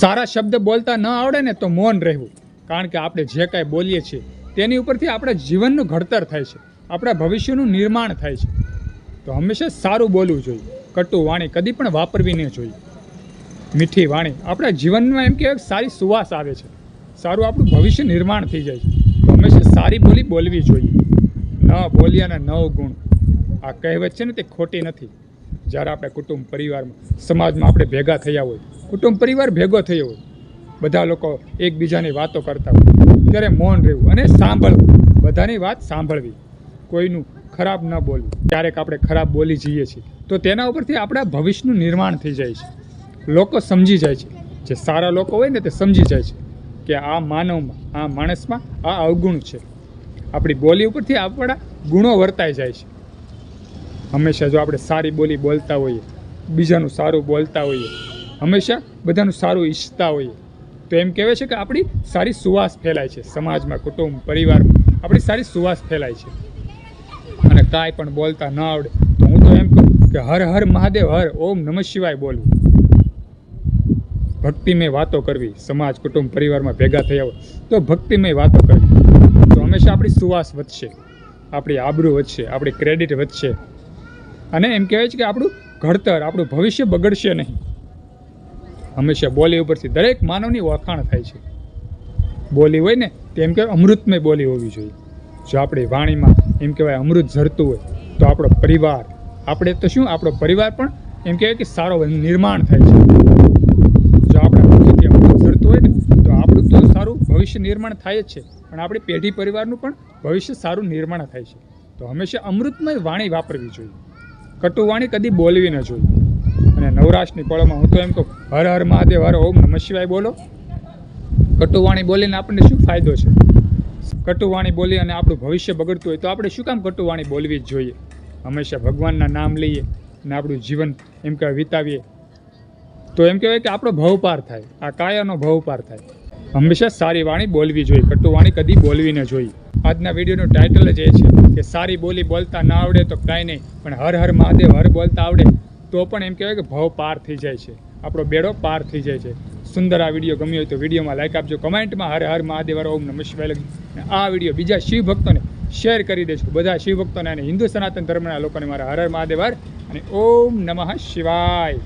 સારા શબ્દ બોલતા ન આવડે ને તો મૌન રહેવું. કારણ કે આપણે જે કાંઈ બોલીએ છીએ, તેની ઉપરથી આપણા જીવનનું ઘડતર થાય છે. આપણા ભવિષ્યનું નિર્માણ થાય છે. તો હંમેશા સારું બોલવું જોઈએ. કટુ વાણી કદી પણ વાપરવી ન જોઈએ. મીઠી વાણી આપણા જીવનમાં એમ કહેવાય સારી સુવાસ આવે છે. સારું આપણું ભવિષ્ય નિર્માણ થઈ જાય છે. હંમેશા સારી બોલી બોલવી જોઈએ. ન બોલ્યાના નવ ગુણ. આ કહેવત છે ને તે ખોટી નથી. જ્યારે આપણે કુટુંબ પરિવારમાં સમાજમાં આપણે ભેગા થયા હોય કુટુંબ પરિવાર ભેગો થયો હોય. બધા લોકો એકબીજાની વાતો કરતા હોય. ત્યારે મૌન રહેવું અને સાંભળવું. બધાની વાત સાંભળવી. કોઈનું ખરાબ ન બોલવું. ક્યારેક આપણે ખરાબ બોલી જઈએ છીએ. તો તેના ઉપરથી આપણા ભવિષ્યનું નિર્માણ થઈ જાય છે. લોકો સમજી જાય છે. જે સારા લોકો હોય ને તે સમજી જાય છે કે આ માનવમાં, આ માણસમાં આ અવગુણ છે. આપણી બોલી ઉપરથી આપણા ગુણો વર્તાઈ જાય છે. હંમેશા જો આપણે સારી બોલી બોલતા હોઈએ, બીજાનું સારું બોલતા હોઈએ હંમેશા બધાનું સારું ઈચ્છતા હોઈએ. તો એમ કહેવાય છે કે આપણી સારી સુવાસ ફેલાય છે. સમાજમાં, કુટુંબ, પરિવારમાં આપણી સારી સુવાસ ફેલાય છે. અને કાંઈ પણ બોલતા ન આવડે. તો હું તો એમ કહું કે હર હર મહાદેવ, હર ઓમ નમઃ શિવાય બોલવું. ભક્તિમય વાતો કરવી, સમાજ, કુટુંબ, પરિવારમાં ભેગા થયા હોય તો ભક્તિમય વાતો કરવી. તો હંમેશા આપણી સુવાસ વધશે. આપણી આબરૂ વધશે, આપણી ક્રેડિટ વધશે. અને એમ કહેવાય છે કે આપણું ઘડતર, આપણું ભવિષ્ય બગડશે નહીં. હંમેશા બોલી ઉપરથી દરેક માનવની વખાણ થાય છે. બોલી હોય ને તેમ કહેવાય અમૃતમય બોલી હોવી જોઈએ. જો આપણી વાણીમાં એમ કહેવાય અમૃત ઝરતું હોય, તો આપણો પરિવાર, આપણે તો શું, આપણો પરિવાર પણ એમ કહેવાય કે સારો નિર્માણ થાય છે. જો આપણા અમૃત ઝરતું હોય ને, તો આપણું તો સારું ભવિષ્ય નિર્માણ થાય જ છે. પણ આપણી પેઢી પરિવારનું પણ ભવિષ્ય સારું નિર્માણ થાય છે. તો હંમેશા અમૃતમય વાણી વાપરવી જોઈએ. કટુ વાણી કદી બોલવી ન જોઈએ. અને નવરાશની પળોમાં હું તો એમ કહું, હર હર મહાદેવ, હર ઓમ નમઃ શિવાય બોલો. કટુવાણી બોલીને આપણને શું ફાયદો છે? કટુવાણી બોલી અને આપણું ભવિષ્ય બગડતું હોય તો આપણે શું કામ કટુવાણી બોલવી જ જોઈએ? હંમેશા ભગવાનના નામ લઈએ અને આપણું જીવન એમ કહેવાય વિતાવીએ. તો એમ કહેવાય કે આપણો ભવપાર થાય, આ કાયાનો ભવપાર થાય. હંમેશા સારી વાણી બોલવી જોઈએ કટુ વાણી કદી બોલવી ન જોઈએ. આજના વિડીયોનું ટાઇટલ જ એ છે કે સારી બોલી બોલતા ના આવડે તો કાંઈ નહીં, પણ હર હર મહાદેવ હર બોલતા આવડે તો પણ એમ કહેવાય કે ભવ પાર થઈ જાય છે. આપણો બેડો પાર થઈ જાય છે. સુંદર આ વીડિયો ગમ્યો હોય તો વિડીયોમાં લાઈક આપજો, કમેન્ટમાં હર હર મહાદેવ ઓમ નમઃ શિવાય લખી આ વીડિયો બીજા શિવ ભક્તોને શેર કરી દેજો. બધા શિવ ભક્તોને અને હિન્દુ સનાતન ધર્મના લોકોને મારા હર હર મહાદેવ અને ઓમ નમઃ શિવાય.